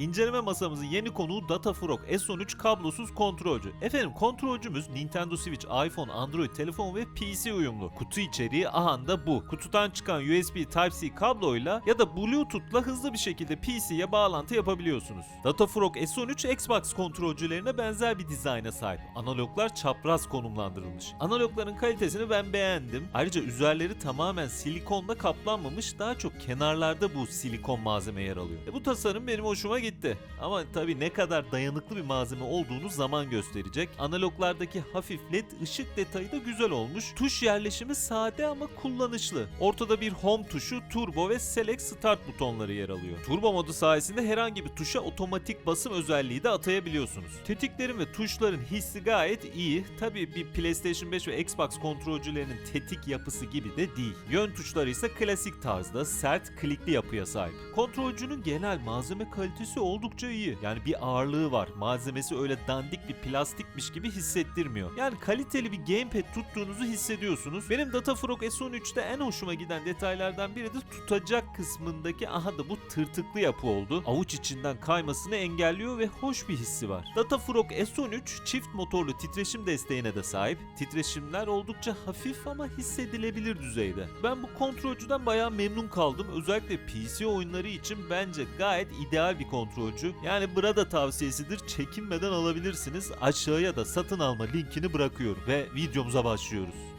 İnceleme masamızın yeni konuğu Datafrog S13 kablosuz kontrolcü. Efendim kontrolcümüz Nintendo Switch, iPhone, Android telefon ve PC uyumlu. Kutu içeriği aha da bu. Kutudan çıkan USB Type-C kabloyla ya da Bluetooth'la hızlı bir şekilde PC'ye bağlantı yapabiliyorsunuz. Datafrog S13 Xbox kontrolcülerine benzer bir dizayna sahip. Analoglar çapraz konumlandırılmış. Analogların kalitesini ben beğendim. Ayrıca üzerleri tamamen silikonla kaplanmamış, daha çok kenarlarda bu silikon malzeme yer alıyor. E bu tasarım benim hoşuma gitti. Ama tabii ne kadar dayanıklı bir malzeme olduğunu zaman gösterecek. Analoglardaki hafif led ışık detayı da güzel olmuş. Tuş yerleşimi sade ama kullanışlı. Ortada bir home tuşu, turbo ve select start butonları yer alıyor. Turbo modu sayesinde herhangi bir tuşa otomatik basım özelliği de atayabiliyorsunuz. Tetiklerin ve tuşların hissi gayet iyi. Tabii bir PlayStation 5 ve Xbox kontrolcülerinin tetik yapısı gibi de değil. Yön tuşları ise klasik tarzda sert klikli yapıya sahip. Kontrolcünün genel malzeme kalitesi oldukça iyi. Yani bir ağırlığı var. Malzemesi öyle dandik bir plastikmiş gibi hissettirmiyor. Yani kaliteli bir gamepad tuttuğunuzu hissediyorsunuz. Benim Datafrog S13'te en hoşuma giden detaylardan biri de tutacak kısmındaki aha da bu tırtıklı yapı oldu. Avuç içinden kaymasını engelliyor ve hoş bir hissi var. Datafrog S13 çift motorlu titreşim desteğine de sahip. Titreşimler oldukça hafif ama hissedilebilir düzeyde. Ben bu kontrolcüden bayağı memnun kaldım. Özellikle PC oyunları için bence gayet ideal bir kontrolcü. Yani burada tavsiyesidir. Çekinmeden alabilirsiniz. Aşağıya da satın alma linkini bırakıyorum ve videomuza başlıyoruz.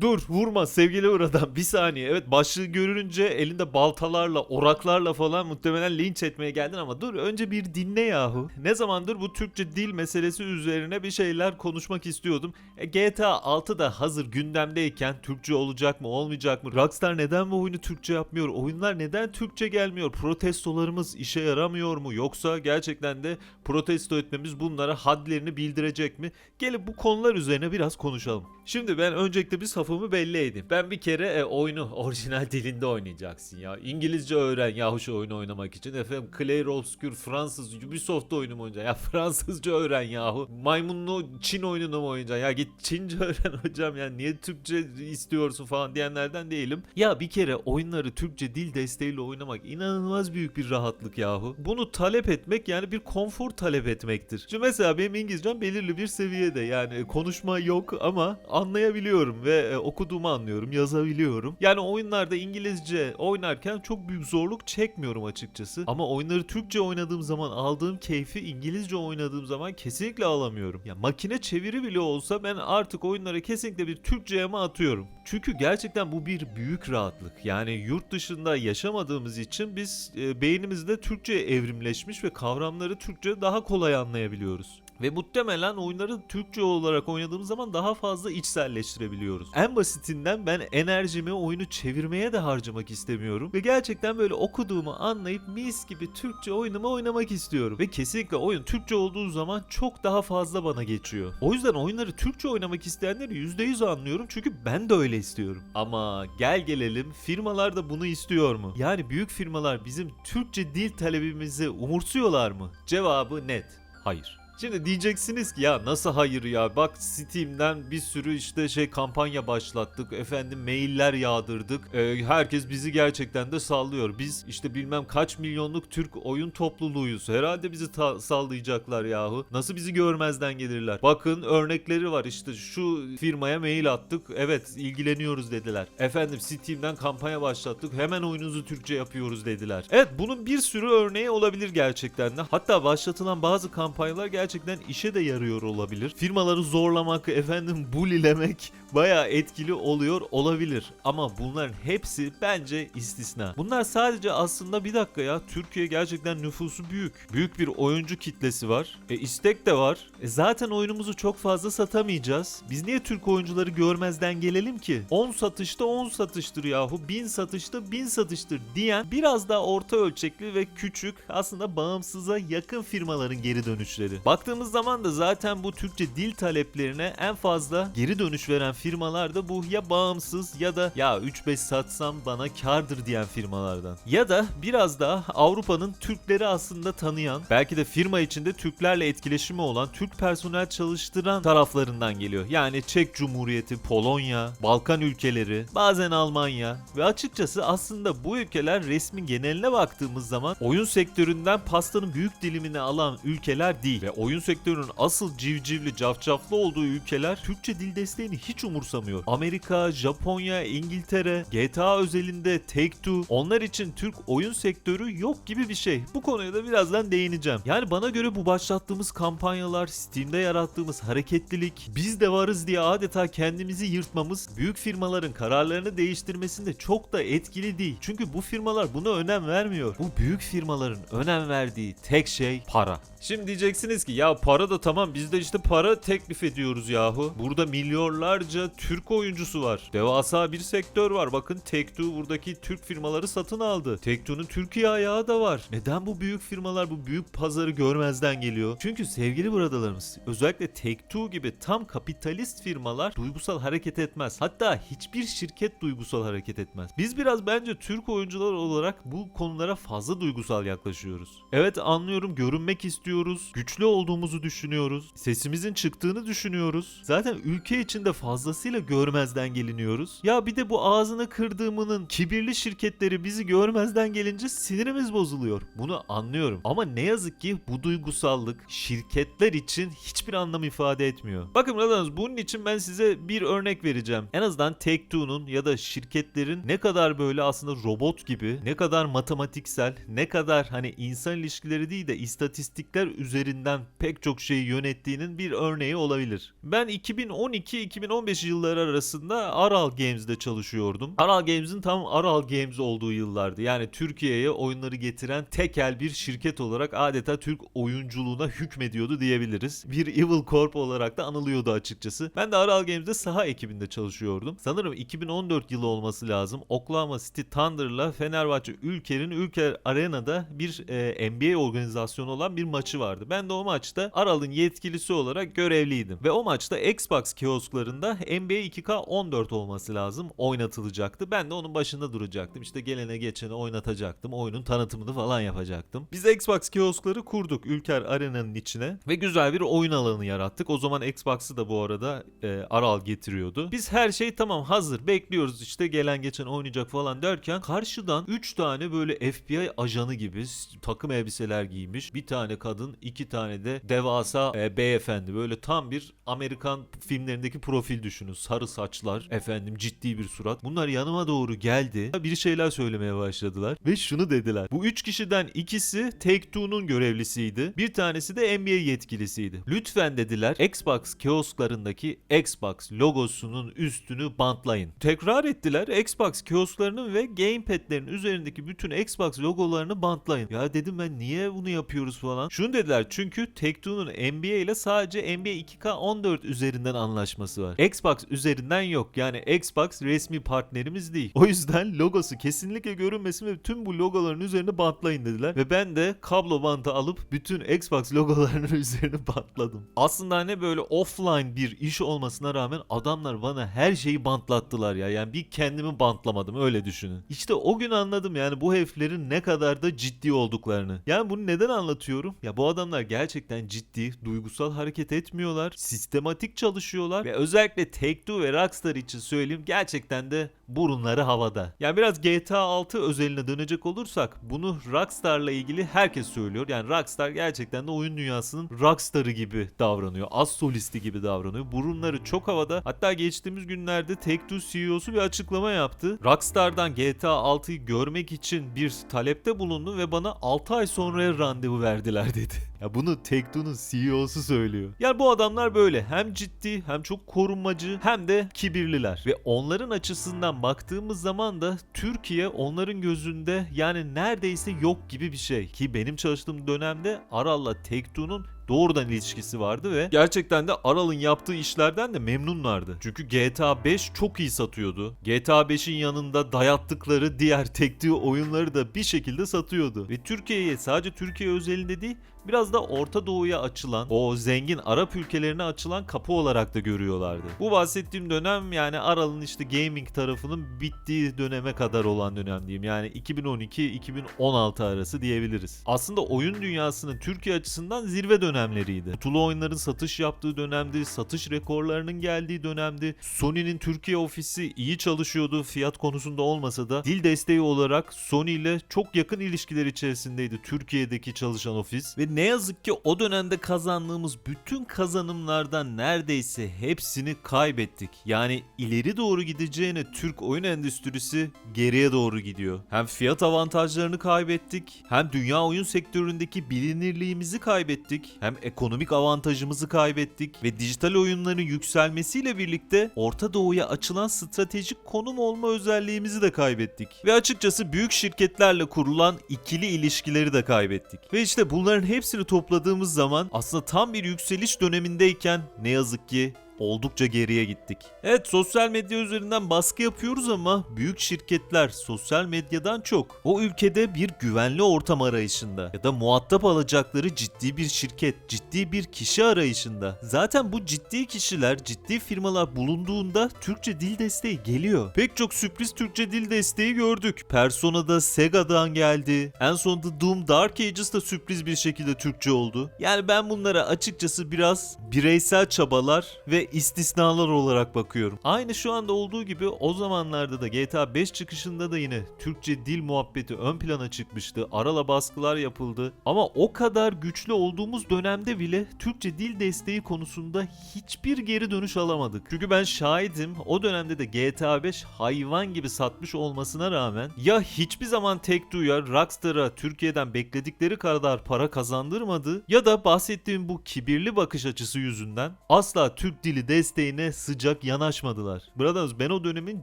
Dur vurma sevgili buradan bir saniye. Evet başlığı görünce elinde baltalarla, oraklarla falan muhtemelen linç etmeye geldin ama dur önce bir dinle yahu. Ne zamandır bu Türkçe dil meselesi üzerine bir şeyler konuşmak istiyordum. E, GTA 6 da hazır gündemdeyken Türkçe olacak mı olmayacak mı? Rockstar neden bu oyunu Türkçe yapmıyor? Oyunlar neden Türkçe gelmiyor? Protestolarımız işe yaramıyor mu? Yoksa gerçekten de protesto etmemiz bunlara hadlerini bildirecek mi? Gelin bu konular üzerine biraz konuşalım. Şimdi ben öncelikle bir safımı belli edeyim. Ben bir kere e, oyunu orijinal dilinde oynayacaksın ya. İngilizce öğren yahu oyunu oynamak için. Efendim Clair Obscure Fransız Ubisoft oyunu mu oynayacaksın? Ya Fransızca öğren yahu. Maymunlu Çin oyununu mu oynayacaksın? Ya git Çince öğren hocam ya. Niye Türkçe istiyorsun falan diyenlerden değilim. Ya bir kere oyunları Türkçe dil desteğiyle oynamak inanılmaz büyük bir rahatlık yahu. Bunu talep etmek yani bir konfor talep etmektir. Şimdi mesela benim İngilizcem belirli bir seviyede yani konuşma yok ama anlayabiliyorum ve e, okuduğumu anlıyorum, yazabiliyorum. Yani oyunlarda İngilizce oynarken çok büyük zorluk çekmiyorum açıkçası. Ama oyunları Türkçe oynadığım zaman aldığım keyfi İngilizce oynadığım zaman kesinlikle alamıyorum. Ya makine çeviri bile olsa ben artık oyunlara kesinlikle bir Türkçe yama atıyorum. Çünkü gerçekten bu bir büyük rahatlık. Yani yurt dışında yaşamadığımız için biz e, beynimizde Türkçe evrimleşmiş ve kavramları Türkçe daha kolay anlayabiliyoruz. Ve muhtemelen oyunları Türkçe olarak oynadığımız zaman daha fazla içselleştirebiliyoruz. En basitinden ben enerjimi oyunu çevirmeye de harcamak istemiyorum. Ve gerçekten böyle okuduğumu anlayıp mis gibi Türkçe oyunumu oynamak istiyorum. Ve kesinlikle oyun Türkçe olduğu zaman çok daha fazla bana geçiyor. O yüzden oyunları Türkçe oynamak isteyenleri %100 anlıyorum çünkü ben de öyle istiyorum. Ama gel gelelim firmalar da bunu istiyor mu? Yani büyük firmalar bizim Türkçe dil talebimizi umursuyorlar mı? Cevabı net. Hayır. Şimdi diyeceksiniz ki ya nasıl hayır ya? Bak Steam'den bir sürü işte şey kampanya başlattık efendim mailler yağdırdık. Ee, herkes bizi gerçekten de sallıyor. Biz işte bilmem kaç milyonluk Türk oyun topluluğuyuz. Herhalde bizi sallayacaklar yahu. Nasıl bizi görmezden gelirler? Bakın örnekleri var işte. Şu firmaya mail attık. Evet ilgileniyoruz dediler. Efendim Steam'den kampanya başlattık. Hemen oyununuzu Türkçe yapıyoruz dediler. Evet bunun bir sürü örneği olabilir gerçekten de. Hatta başlatılan bazı kampanyalar gerçekten işe de yarıyor olabilir. Firmaları zorlamak, efendim bulilemek bayağı etkili oluyor olabilir. Ama bunların hepsi bence istisna. Bunlar sadece aslında bir dakika ya Türkiye gerçekten nüfusu büyük. Büyük bir oyuncu kitlesi var. E istek de var. E zaten oyunumuzu çok fazla satamayacağız. Biz niye Türk oyuncuları görmezden gelelim ki? 10 satışta 10 satıştır yahu. 1000 satışta 1000 satıştır diyen biraz daha orta ölçekli ve küçük aslında bağımsıza yakın firmaların geri dönüşleri. Bak Baktığımız zaman da zaten bu Türkçe dil taleplerine en fazla geri dönüş veren firmalar da bu ya bağımsız ya da ya 3-5 satsam bana kardır diyen firmalardan. Ya da biraz daha Avrupa'nın Türkleri aslında tanıyan, belki de firma içinde Türklerle etkileşimi olan, Türk personel çalıştıran taraflarından geliyor. Yani Çek Cumhuriyeti, Polonya, Balkan ülkeleri, bazen Almanya ve açıkçası aslında bu ülkeler resmin geneline baktığımız zaman oyun sektöründen pastanın büyük dilimini alan ülkeler değil ve oyun sektörünün asıl civcivli, cafcaflı olduğu ülkeler Türkçe dil desteğini hiç umursamıyor. Amerika, Japonya, İngiltere, GTA özelinde Take-Two onlar için Türk oyun sektörü yok gibi bir şey. Bu konuya da birazdan değineceğim. Yani bana göre bu başlattığımız kampanyalar, Steam'de yarattığımız hareketlilik, biz de varız diye adeta kendimizi yırtmamız büyük firmaların kararlarını değiştirmesinde çok da etkili değil. Çünkü bu firmalar buna önem vermiyor. Bu büyük firmaların önem verdiği tek şey para. Şimdi diyeceksiniz ki ya para da tamam biz de işte para teklif ediyoruz yahu. Burada milyonlarca Türk oyuncusu var. Devasa bir sektör var. Bakın Take-Two buradaki Türk firmaları satın aldı. Take-Two'nun Türkiye ayağı da var. Neden bu büyük firmalar bu büyük pazarı görmezden geliyor? Çünkü sevgili bradalarımız özellikle Take-Two gibi tam kapitalist firmalar duygusal hareket etmez. Hatta hiçbir şirket duygusal hareket etmez. Biz biraz bence Türk oyuncular olarak bu konulara fazla duygusal yaklaşıyoruz. Evet anlıyorum görünmek istiyoruz. Güçlü olduğumuzu düşünüyoruz. Sesimizin çıktığını düşünüyoruz. Zaten ülke içinde fazlasıyla görmezden geliniyoruz. Ya bir de bu ağzını kırdığımının kibirli şirketleri bizi görmezden gelince sinirimiz bozuluyor. Bunu anlıyorum. Ama ne yazık ki bu duygusallık şirketler için hiçbir anlam ifade etmiyor. Bakın Radans bunun için ben size bir örnek vereceğim. En azından Take-Two'nun ya da şirketlerin ne kadar böyle aslında robot gibi, ne kadar matematiksel, ne kadar hani insan ilişkileri değil de istatistikler üzerinden pek çok şeyi yönettiğinin bir örneği olabilir. Ben 2012-2015 yılları arasında Aral Games'de çalışıyordum. Aral Games'in tam Aral Games olduğu yıllardı. Yani Türkiye'ye oyunları getiren tekel bir şirket olarak adeta Türk oyunculuğuna hükmediyordu diyebiliriz. Bir Evil Corp olarak da anılıyordu açıkçası. Ben de Aral Games'de saha ekibinde çalışıyordum. Sanırım 2014 yılı olması lazım. Oklahoma City Thunder'la Fenerbahçe Ülker'in Ülker Arena'da bir e, NBA organizasyonu olan bir maçı vardı. Ben de o maçta Aral'ın yetkilisi olarak görevliydim. Ve o maçta Xbox kiosklarında NBA 2K14 olması lazım oynatılacaktı. Ben de onun başında duracaktım. İşte gelene geçene oynatacaktım. Oyunun tanıtımını falan yapacaktım. Biz Xbox kioskları kurduk Ülker Arena'nın içine ve güzel bir oyun alanı yarattık. O zaman Xbox'ı da bu arada e, Aral getiriyordu. Biz her şey tamam hazır bekliyoruz işte gelen geçen oynayacak falan derken karşıdan 3 tane böyle FBI ajanı gibi takım elbiseler giymiş. Bir tane kadın, iki tane de devasa e, beyefendi. Böyle tam bir Amerikan filmlerindeki profil düşünün. Sarı saçlar, efendim ciddi bir surat. Bunlar yanıma doğru geldi. Bir şeyler söylemeye başladılar ve şunu dediler. Bu üç kişiden ikisi Take-Two'nun görevlisiydi. Bir tanesi de NBA yetkilisiydi. Lütfen dediler Xbox kiosklarındaki Xbox logosunun üstünü bantlayın. Tekrar ettiler Xbox kiosklarının ve gamepad'lerin üzerindeki bütün Xbox logolarını bantlayın. Ya dedim ben niye bunu yapıyoruz falan. Şunu dediler çünkü Take-Two'nun NBA ile sadece NBA 2K14 üzerinden anlaşması var. Xbox üzerinden yok. Yani Xbox resmi partnerimiz değil. O yüzden logosu kesinlikle görünmesin ve tüm bu logoların üzerine bantlayın dediler. Ve ben de kablo bantı alıp bütün Xbox logolarının üzerine bantladım. Aslında ne böyle offline bir iş olmasına rağmen adamlar bana her şeyi bantlattılar ya. Yani bir kendimi bantlamadım öyle düşünün. İşte o gün anladım yani bu heriflerin ne kadar da ciddi olduklarını. Yani bunu neden anlatıyorum? Ya bu adamlar gerçekten ciddi, duygusal hareket etmiyorlar. Sistematik çalışıyorlar ve özellikle Take-Two ve Rockstar için söyleyeyim gerçekten de burunları havada. Yani biraz GTA 6 özeline dönecek olursak bunu Rockstar'la ilgili herkes söylüyor. Yani Rockstar gerçekten de oyun dünyasının Rockstar'ı gibi davranıyor. Az solisti gibi davranıyor. Burunları çok havada. Hatta geçtiğimiz günlerde Take-Two CEO'su bir açıklama yaptı. Rockstar'dan GTA 6'yı görmek için bir talepte bulundu ve bana 6 ay sonraya randevu verdiler dedi. Ya bunu Take-Two'nun CEO'su söylüyor. Yani bu adamlar böyle hem ciddi hem çok korunmacı hem de kibirliler. Ve onların açısından baktığımız zaman da Türkiye onların gözünde yani neredeyse yok gibi bir şey. Ki benim çalıştığım dönemde Aral'la Take-Two'nun doğrudan ilişkisi vardı ve gerçekten de Aral'ın yaptığı işlerden de memnunlardı. Çünkü GTA 5 çok iyi satıyordu. GTA 5'in yanında dayattıkları diğer Take-Two oyunları da bir şekilde satıyordu. Ve Türkiye'ye sadece Türkiye özelinde değil biraz da Orta Doğu'ya açılan, o zengin Arap ülkelerine açılan kapı olarak da görüyorlardı. Bu bahsettiğim dönem yani Aral'ın işte gaming tarafının bittiği döneme kadar olan dönem diyeyim. Yani 2012-2016 arası diyebiliriz. Aslında oyun dünyasının Türkiye açısından zirve dönemleriydi. Kutulu oyunların satış yaptığı dönemdi, satış rekorlarının geldiği dönemdi. Sony'nin Türkiye ofisi iyi çalışıyordu fiyat konusunda olmasa da dil desteği olarak Sony ile çok yakın ilişkiler içerisindeydi Türkiye'deki çalışan ofis ve ne yazık ki o dönemde kazandığımız bütün kazanımlardan neredeyse hepsini kaybettik. Yani ileri doğru gideceğine Türk oyun endüstrisi geriye doğru gidiyor. Hem fiyat avantajlarını kaybettik, hem dünya oyun sektöründeki bilinirliğimizi kaybettik, hem ekonomik avantajımızı kaybettik ve dijital oyunların yükselmesiyle birlikte Orta Doğu'ya açılan stratejik konum olma özelliğimizi de kaybettik. Ve açıkçası büyük şirketlerle kurulan ikili ilişkileri de kaybettik. Ve işte bunların hepsini topladığımız zaman aslında tam bir yükseliş dönemindeyken ne yazık ki oldukça geriye gittik. Evet sosyal medya üzerinden baskı yapıyoruz ama büyük şirketler sosyal medyadan çok o ülkede bir güvenli ortam arayışında ya da muhatap alacakları ciddi bir şirket, ciddi bir kişi arayışında. Zaten bu ciddi kişiler, ciddi firmalar bulunduğunda Türkçe dil desteği geliyor. Pek çok sürpriz Türkçe dil desteği gördük. Persona'da Sega'dan geldi. En sonunda Doom Dark Ages da sürpriz bir şekilde Türkçe oldu. Yani ben bunlara açıkçası biraz bireysel çabalar ve istisnalar olarak bakıyorum. Aynı şu anda olduğu gibi o zamanlarda da GTA 5 çıkışında da yine Türkçe dil muhabbeti ön plana çıkmıştı. Arala baskılar yapıldı. Ama o kadar güçlü olduğumuz dönemde bile Türkçe dil desteği konusunda hiçbir geri dönüş alamadık. Çünkü ben şahidim o dönemde de GTA 5 hayvan gibi satmış olmasına rağmen ya hiçbir zaman Take-Two'ya, Rockstar'a Türkiye'den bekledikleri kadar para kazandırmadı ya da bahsettiğim bu kibirli bakış açısı yüzünden asla Türk dili desteğine sıcak yanaşmadılar. Brothers ben o dönemin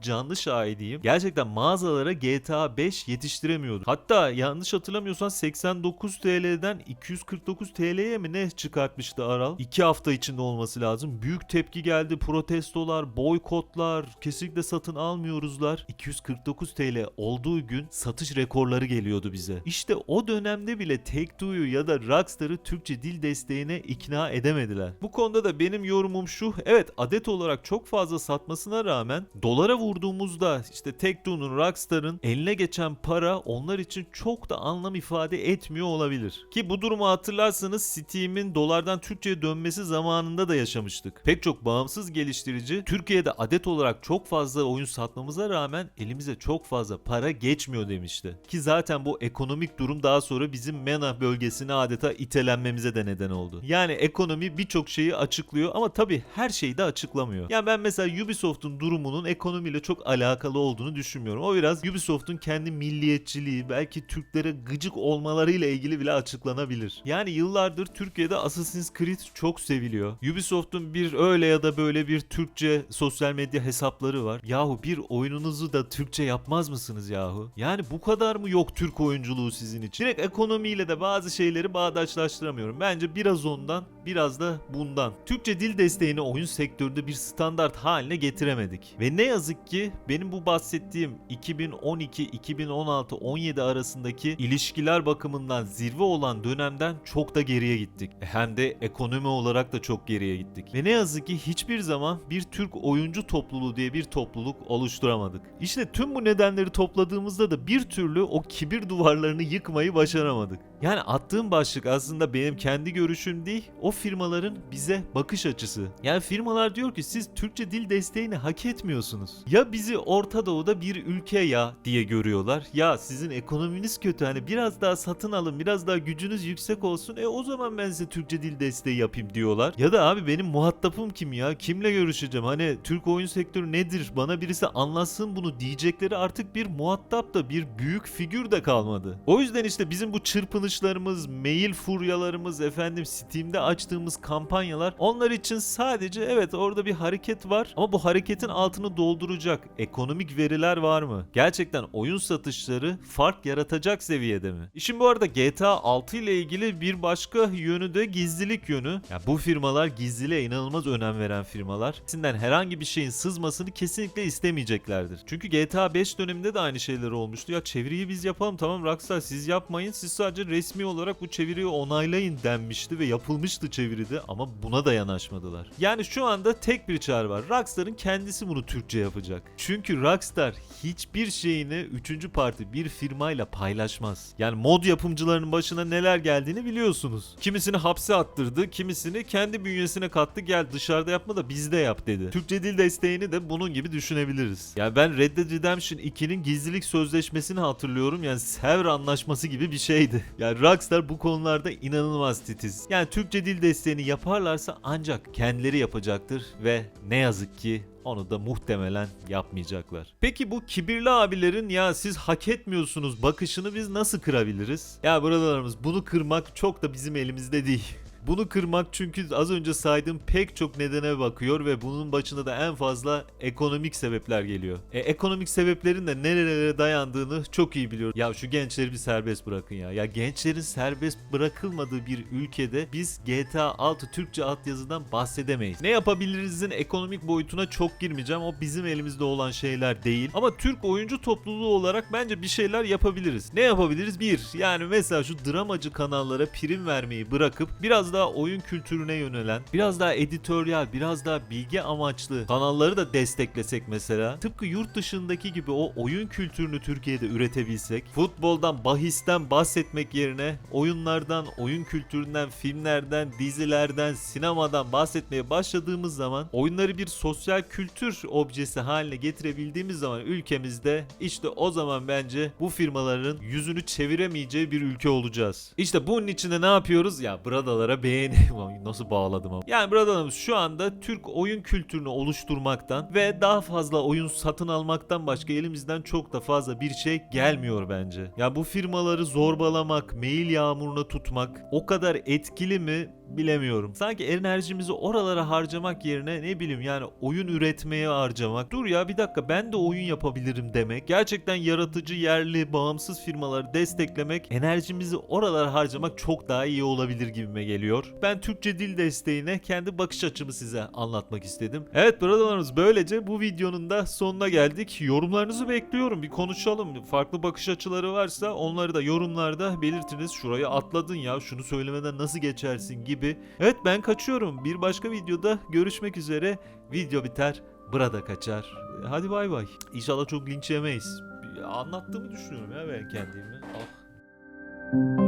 canlı şahidiyim. Gerçekten mağazalara GTA 5 yetiştiremiyordu. Hatta yanlış hatırlamıyorsam 89 TL'den 249 TL'ye mi ne çıkartmıştı Aral? 2 hafta içinde olması lazım. Büyük tepki geldi. Protestolar, boykotlar, kesinlikle satın almıyoruzlar. 249 TL olduğu gün satış rekorları geliyordu bize. İşte o dönemde bile Take-Two'yu ya da Rockstar'ı Türkçe dil desteğine ikna edemediler. Bu konuda da benim yorumum şu. Evet adet olarak çok fazla satmasına rağmen dolara vurduğumuzda işte Take-Two'nun Rockstar'ın eline geçen para onlar için çok da anlam ifade etmiyor olabilir. Ki bu durumu hatırlarsanız Steam'in dolardan Türkçe'ye dönmesi zamanında da yaşamıştık. Pek çok bağımsız geliştirici Türkiye'de adet olarak çok fazla oyun satmamıza rağmen elimize çok fazla para geçmiyor demişti. Ki zaten bu ekonomik durum daha sonra bizim MENA bölgesine adeta itelenmemize de neden oldu. Yani ekonomi birçok şeyi açıklıyor ama tabii her şeyi de açıklamıyor. Yani ben mesela Ubisoft'un durumunun ekonomiyle çok alakalı olduğunu düşünmüyorum. O biraz Ubisoft'un kendi milliyetçiliği, belki Türklere gıcık olmalarıyla ilgili bile açıklanabilir. Yani yıllardır Türkiye'de Assassin's Creed çok seviliyor. Ubisoft'un bir öyle ya da böyle bir Türkçe sosyal medya hesapları var. Yahu bir oyununuzu da Türkçe yapmaz mısınız yahu? Yani bu kadar mı yok Türk oyunculuğu sizin için? Direkt ekonomiyle de bazı şeyleri bağdaşlaştıramıyorum. Bence biraz ondan, biraz da bundan. Türkçe dil desteğini oyun sektöründe bir standart haline getiremedik. Ve ne yazık ki benim bu bahsettiğim 2012, 2016, 17 arasındaki ilişkiler bakımından zirve olan dönemden çok da geriye gittik. Hem de ekonomi olarak da çok geriye gittik. Ve ne yazık ki hiçbir zaman bir Türk oyuncu topluluğu diye bir topluluk oluşturamadık. İşte tüm bu nedenleri topladığımızda da bir türlü o kibir duvarlarını yıkmayı başaramadık. Yani attığım başlık aslında benim kendi görüşüm değil, o firmaların bize bakış açısı. Yani firmalar diyor ki siz Türkçe dil desteğini hak etmiyorsunuz. Ya bizi Orta Doğu'da bir ülke ya diye görüyorlar. Ya sizin ekonominiz kötü hani biraz daha satın alın, biraz daha gücünüz yüksek olsun. E o zaman ben size Türkçe dil desteği yapayım diyorlar. Ya da abi benim muhatapım kim ya? Kimle görüşeceğim? Hani Türk oyun sektörü nedir? Bana birisi anlatsın bunu diyecekleri artık bir muhatap da bir büyük figür de kalmadı. O yüzden işte bizim bu çırpınışlarımız, mail furyalarımız, efendim Steam'de açtığımız kampanyalar onlar için sadece evet orada bir hareket var ama bu hareketin altını dolduracak ekonomik veriler var mı? Gerçekten oyun satışları fark yaratacak seviyede mi? İşin bu arada GTA 6 ile ilgili bir başka yönü de gizlilik yönü. Ya bu firmalar gizliliğe inanılmaz önem veren firmalar. Sinden herhangi bir şeyin sızmasını kesinlikle istemeyeceklerdir. Çünkü GTA 5 döneminde de aynı şeyler olmuştu. Ya çeviriyi biz yapalım tamam Rockstar siz yapmayın. Siz sadece resmi olarak bu çeviriyi onaylayın denmişti ve yapılmıştı çeviride ama buna da yanaşmadılar. Yani şu anda tek bir çağrı var. Rockstar'ın kendisi bunu Türkçe yapacak. Çünkü Rockstar hiçbir şeyini üçüncü parti bir firmayla paylaşmaz. Yani mod yapımcılarının başına neler geldiğini biliyorsunuz. Kimisini hapse attırdı, kimisini kendi bünyesine kattı. Gel dışarıda yapma da bizde yap dedi. Türkçe dil desteğini de bunun gibi düşünebiliriz. Ya ben Red Dead Redemption 2'nin gizlilik sözleşmesini hatırlıyorum. Yani Sevr anlaşması gibi bir şeydi. Yani Rockstar bu konularda inanılmaz titiz. Yani Türkçe dil desteğini yaparlarsa ancak kendileri yapacaktır ve ne yazık ki onu da muhtemelen yapmayacaklar. Peki bu kibirli abilerin ya siz hak etmiyorsunuz bakışını biz nasıl kırabiliriz? Ya buralarımız bunu kırmak çok da bizim elimizde değil. Bunu kırmak çünkü az önce saydığım pek çok nedene bakıyor ve bunun başında da en fazla ekonomik sebepler geliyor. E, ekonomik sebeplerin de nerelere dayandığını çok iyi biliyoruz. Ya şu gençleri bir serbest bırakın ya. Ya gençlerin serbest bırakılmadığı bir ülkede biz GTA 6 Türkçe altyazıdan bahsedemeyiz. Ne yapabilirizin ekonomik boyutuna çok girmeyeceğim. O bizim elimizde olan şeyler değil. Ama Türk oyuncu topluluğu olarak bence bir şeyler yapabiliriz. Ne yapabiliriz? Bir, yani mesela şu dramacı kanallara prim vermeyi bırakıp biraz daha oyun kültürüne yönelen, biraz daha editoryal, biraz daha bilgi amaçlı kanalları da desteklesek mesela. Tıpkı yurt dışındaki gibi o oyun kültürünü Türkiye'de üretebilsek, futboldan, bahisten bahsetmek yerine oyunlardan, oyun kültüründen, filmlerden, dizilerden, sinemadan bahsetmeye başladığımız zaman oyunları bir sosyal kültür objesi haline getirebildiğimiz zaman ülkemizde işte o zaman bence bu firmaların yüzünü çeviremeyeceği bir ülke olacağız. İşte bunun için de ne yapıyoruz? Ya bradalara beğeni nasıl bağladım ama. Yani bradalarımız şu anda Türk oyun kültürünü oluşturmaktan ve daha fazla oyun satın almaktan başka elimizden çok da fazla bir şey gelmiyor bence. Ya bu firmaları zorbalamak, mail yağmuruna tutmak o kadar etkili mi bilemiyorum. Sanki enerjimizi oralara harcamak yerine ne bileyim yani oyun üretmeye harcamak. Dur ya bir dakika ben de oyun yapabilirim demek. Gerçekten yaratıcı, yerli, bağımsız firmaları desteklemek, enerjimizi oralara harcamak çok daha iyi olabilir gibime geliyor. Ben Türkçe dil desteğine kendi bakış açımı size anlatmak istedim. Evet brotherlarımız böylece bu videonun da sonuna geldik. Yorumlarınızı bekliyorum. Bir konuşalım. Farklı bakış açıları varsa onları da yorumlarda belirtiniz. Şurayı atladın ya şunu söylemeden nasıl geçersin gibi. Evet ben kaçıyorum. Bir başka videoda görüşmek üzere. Video biter. Burada kaçar. Hadi bay bay. İnşallah çok linç yemeyiz. Anlattığımı düşünüyorum ya ben kendimi. Ah.